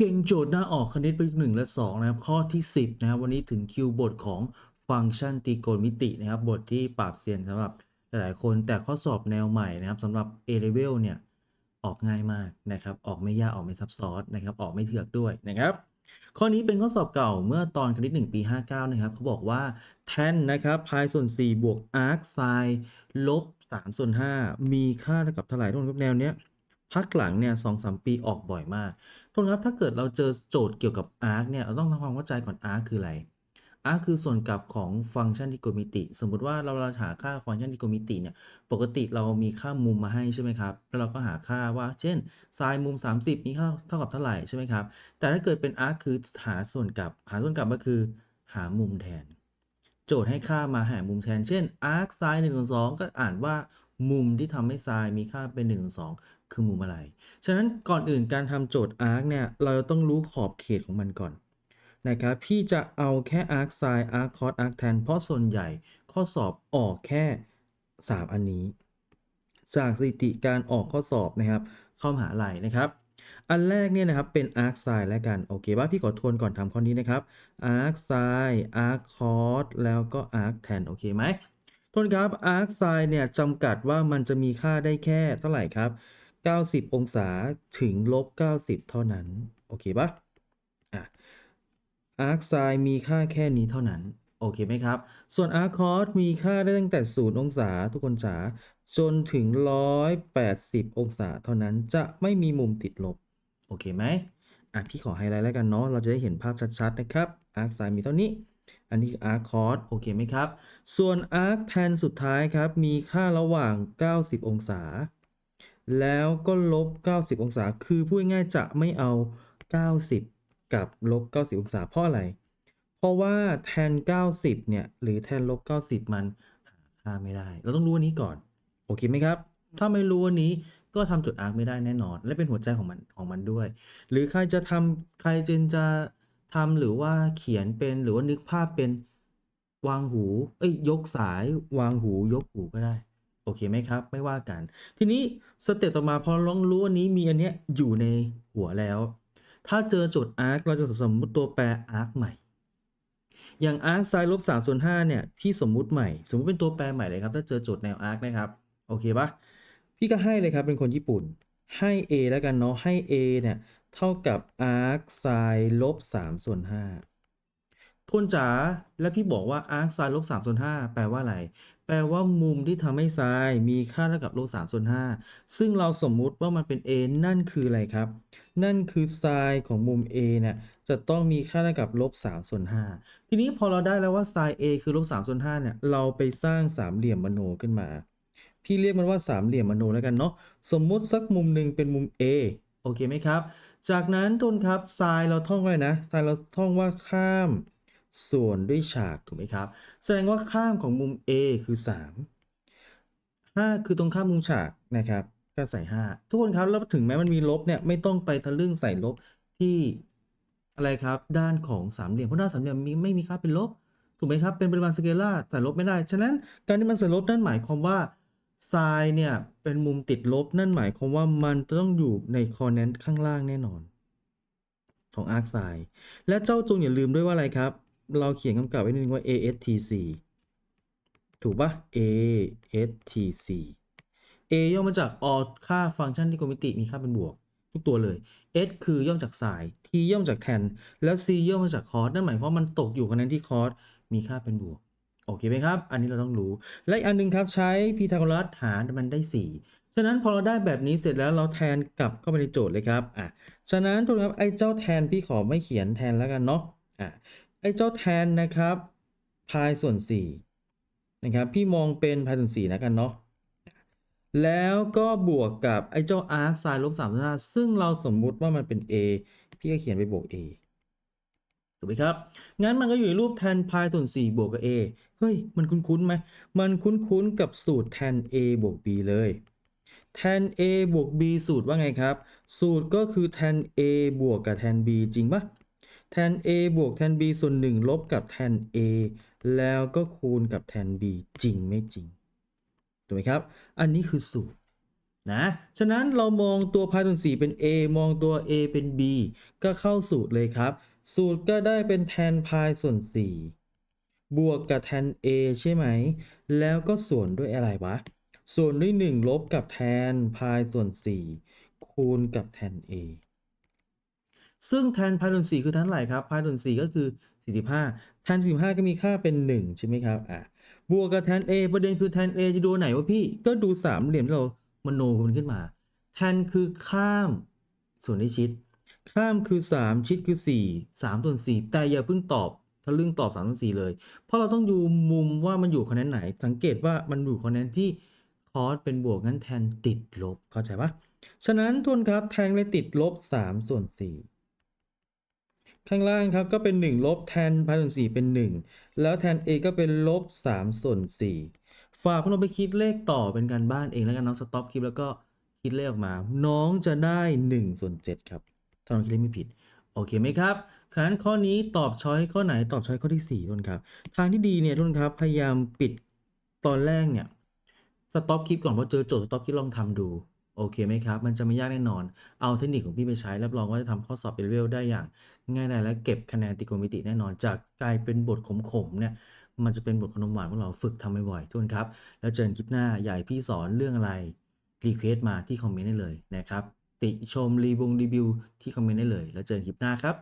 เก่งโจทย์หน้าออกคณิตไปหนึ่งและสองนะครับ ข้อที่ 10 นะครับ วันนี้ถึงคิวบทของฟังก์ชันตรีโกณมิตินะครับ บทที่ปราบเซียนสำหรับหลายๆคนแต่ข้อสอบแนวใหม่นะครับสำหรับ A level เนี่ย ออกง่ายมากนะครับ ออกไม่ยากออกไม่ซับซ้อนนะครับ ออกไม่เถือกด้วยนะครับ ข้อนี้เป็นข้อสอบเก่าเมื่อตอนคณิต1ปี 59 นะครับเขาบอกว่าแทนนะครับพายส่วน 4 บวกอาร์คไซน์ลบ3ส่วน5มีค่าเท่ากับเท่าไหร่ทุกคนครับแนวเนี้ยพักหลังเนี่ยสองสามปีออกบ่อยมาก ทุกคนครับถ้าเกิดเราเจอโจทย์เกี่ยวกับอาร์คเนี่ยเราต้องทำความเข้าใจก่อนอาร์คคืออะไรอาร์คคือส่วนกลับของฟังก์ชันที่โกณมิติ สมมุติว่าเราเราหาค่าฟังก์ชันที่โกณมิติเนี่ยปกติเรามีค่ามุมมาให้ใช่ไหมครับแล้วเราก็หาค่าว่า เช่นไซน์มุม 30มีค่าเท่ากับเท่าไหร่ใช่ไหมครับแต่ถ้าเกิดเป็นอาร์คคือหาส่วนกลับ หาส่วนกลับก็คือ หามุมแทน โจทย์ให้ค่ามาหามุมแทน เช่น arc sin 1 2ก็อ่านว่ามุมที่ทำให้ sin มีค่าเป็น1 2 คือมุมอะไร ฉะนั้นก่อนอื่นการทำโจทย์ arc เนี่ยเราต้องรู้ขอบเขตของมันก่อนนะครับพี่จะเอาแค่ arc sin arc cos arc tan เพราะส่วนใหญ่ข้อสอบออกแค่ 3 อันนี้ จากสถิติการออกข้อสอบนะครับ เข้ามหาลัยนะครับ อันแรกเนี่ยนะครับเป็น arc sin แล้วกันโอเคว่าพี่ขอทวนก่อนทำข้อนี้นะครับ arc sin arc cos แล้วก็ arc tan โอเคไหมทวนครับ arc sin เนี่ยจำกัดว่ามันจะมีค่าได้แค่เท่าไหร่ครับ 90 องศาถึงลบ 90 เท่านั้น โอเคปะอะ arc sin มีค่าแค่นี้เท่านั้น โอเคไหมครับ ส่วน arc cos มีค่าได้ตั้งแต่ 0 องศาทุกคนจ๋าจนถึง 180 องศาเท่านั้นจะไม่มีมุมติดลบ โอเคไหมอะพี่ขอไฮไลท์แล้วกันเนาะเราจะได้เห็นภาพชัดๆนะครับ arc sin มีเท่านี้อันนี้คือ arc cos โอเคไหมครับ ส่วน arc tan สุดท้ายครับ มีค่าระหว่าง 90 องศา แล้วก็ลบ 90 องศา คือพูดง่ายๆจะไม่เอา 90 กับลบ 90 องศา เพราะอะไร เพราะว่า tan 90 เนี่ย หรือ tan ลบ 90 มันหาค่าไม่ได้ เราต้องรู้อันนี้ก่อน โอเคไหมครับ ถ้าไม่รู้อันนี้ก็ทำจุดอาร์คไม่ได้แน่นอน และเป็นหัวใจของมันของมันด้วย หรือใครจะทำใครจึงจะทำหรือว่าเขียนเป็นหรือว่านึกภาพเป็นวางหู เอ้ยยกสายวางหูยกหูก็ได้ โอเคไหมครับ ไม่ว่ากัน ทีนี้สเต็ปต่อมาพอลองรู้อันนี้มีอันเนี้ยอยู่ในหัวแล้ว ถ้าเจอโจทย์อาร์คเราจะสมมุติตัวแปรอาร์คใหม่ อย่างอาร์คไซน์ลบ3ส่วน5เนี่ยพี่สมมุติใหม่ สมมุติเป็นตัวแปรใหม่เลยครับ ถ้าเจอโจทย์แนวอาร์คนะครับโอเคปะพี่ก็ให้เลยครับเป็นคนญี่ปุ่นให้ a แล้วกันเนาะให้ a เนี่ยเท่ากับ arc sin ลบ3ส่วน5 ทุนจ๋าแล้วพี่บอกว่า arc sin ลบ3ส่วน5แปลว่าอะไร แปลว่ามุมที่ทำให้ sin มีค่าเท่ากับลบ3ส่วน5ซึ่งเราสมมุติว่ามันเป็น a นั่นคืออะไรครับ นั่นคือ sin ของมุม a เนี่ยจะต้องมีค่าเท่ากับลบ3ส่วน5ทีนี้พอเราได้แล้วว่า sin a คือลบ3ส่วน5เนี่ยเราไปสร้างสามเหลี่ยมมโนขึ้นมา พี่เรียกมันว่าสามเหลี่ยมมโนแล้วกันเนาะสมมุติสักมุมหนึ่งเป็นมุม A โอเคไหมครับ จากนั้นทุนครับไซน์เราท่องไว้นะไซน์เราท่องว่าข้าม ส่วนด้วยฉากถูกไหมครับ แสดงว่าข้ามของมุม A คือ 3 5 คือตรงข้ามมุมฉากนะครับก็ใส่ 5 ทุกคนครับแล้วถึงแม้มันมีลบเนี่ยไม่ต้องไปทะลึ่งใส่ลบที่อะไรครับด้านของสามเหลี่ยมเพราะด้านสามเหลี่ยมมีไม่มีค่าเป็นลบ ถูกไหมครับ เป็นปริมาณสเกลาร์แต่ลบไม่ได้ ฉะนั้นการที่มันใส่ลบนั่นหมายความว่าไซน์เนี่ยเป็นมุมติดลบนั่นหมายความว่ามันต้องอยู่ในคอร์เนนข้างล่างแน่นอน ของอาร์คไซน์และเจ้าจงอย่าลืมด้วยว่าอะไรครับ เราเขียนคำกลับไว้นิดนึงว่า ASTC ถูกปะ ASTC A ย่อมาจาก all ค่าฟังก์ชันที่กมิติมีค่าเป็นบวก ทุกตัวเลย S คือย่อมาจาก sin T ย่อมาจาก tan แล้ว C ย่อมาจาก cos นั่นหมายความว่ามันตกอยู่คะแนนที่ cos มีค่าเป็นบวก โอเคไหมครับ อันนี้เราต้องรู้ และอีกอันหนึงครับใช้พีทาโกรัสหารมันได้ 4 ฉะนั้นพอเราได้แบบนี้เสร็จแล้วเราแทนกลับเข้าไปในโจทย์เลยครับอะฉะนั้นทุกคนครับไอ้เจ้าแทนพี่ขอไม่เขียนแทนแล้วกันเนาะอะ ไอ้เจ้าแทนนะครับพายส่วน4นะครับพี่มองเป็นพายส่วน4แล้วกันเนาะแล้วก็บวกกับไอ้เจ้า arc sin ลบ3ส่วน5ซึ่งเราสมมุติว่ามันเป็น a พี่ก็เขียนไปบวก a ถูกไหมครับ งั้นมันก็อยู่ในรูปแทนพายส่วน4บวกกับ a เฮ้ย มันคุ้นๆไหม มันคุ้นๆกับสูตรแทน a บวก b เลย แทน a บวก b สูตรว่าไงครับ สูตรก็คือแทน a บวกกับแทน b จริงปะ แทน a บวกแทน b ส่วน 1 ลบกับแทน a แล้วก็คูณกับแทน b จริงไม่จริง ถูกไหมครับ อันนี้คือสูตรนะ ฉะนั้นเรามองตัวพายส่วน4เป็น a มองตัว a เป็น b ก็เข้าสูตรเลยครับ สูตรก็ได้เป็นแทนพายส่วน 4 บวกกับแทน a ใช่ไหม แล้วก็ส่วนด้วยอะไรวะ ส่วนด้วย 1 ลบกับแทนพายส่วน 4 คูณกับแทน a ซึ่งแทนพายส่วน4คือแทนเท่าไหร่ครับพายส่วน4ก็คือ 45 แทน 45 ก็มีค่าเป็น 1 ใช่ไหมครับอะบวกกับแทน a ประเด็นคือแทน a จะดูไหนวะพี่ก็ดูสามเหลี่ยมที่เรามโนมันขึ้นมา แทนคือข้ามส่วนที่ชิด ข้ามคือ 3 ชิดคือ 4 3ส่วน4แต่อย่าเพิ่งตอบทะลึ่องตอบ3ส่วน4เลย เพราะเราต้องดูมุมว่ามันอยู่คะแนนไหน สังเกตว่ามันอยู่คะแนนที่คอสเป็นบวกงั้นแทนติดลบเข้าใจปะฉะนั้นทวนครับแทนเลยติดลบ 3 ส่วน 4 ข้างล่างครับก็เป็น 1 ลบแทนพายส่วน4เป็น 1 แล้วแทน a ก็เป็นลบ3ส่วน4ฝากคุณเอาไปคิดเลขต่อเป็นการบ้านเองแล้วกันน้องสต็อปคลิปแล้วก็คิดเลขออกมา น้องจะได้1ส่วน7ครับถ้าน้องคิดเลขไม่ผิด โอเคไหมครับฉะนั้นข้อนี้ตอบช้อยข้อไหนตอบช้อยข้อที่4ทุกคนครับ ทางที่ดีเนี่ยทุกคนครับพยายามปิดตอนแรกเนี่ยสต็อปคลิปก่อนพอเจอโจทย์สต็อปคลิปลองทำดูโอเคไหมครับ มันจะไม่ยากแน่นอน เอาเทคนิคของพี่ไปใช้รับรองว่าจะทำข้อสอบเป็นเลเวลได้อย่าง ง่ายดายและเก็บคะแนนติโกมิติแน่นอน จากกลายเป็นบทขมๆเนี่ยมันจะเป็นบทขนมหวานของเราฝึกทำบ่อยๆทุกคนครับ แล้วเจอกันคลิปหน้าใหญ่พี่สอนเรื่องอะไรรีเควสต์มาที่คอมเมนต์ได้เลยนะครับติชมรีวงรีวิวที่คอมเมนต์ได้เลย แล้วเจอกันคลิปหน้าครับ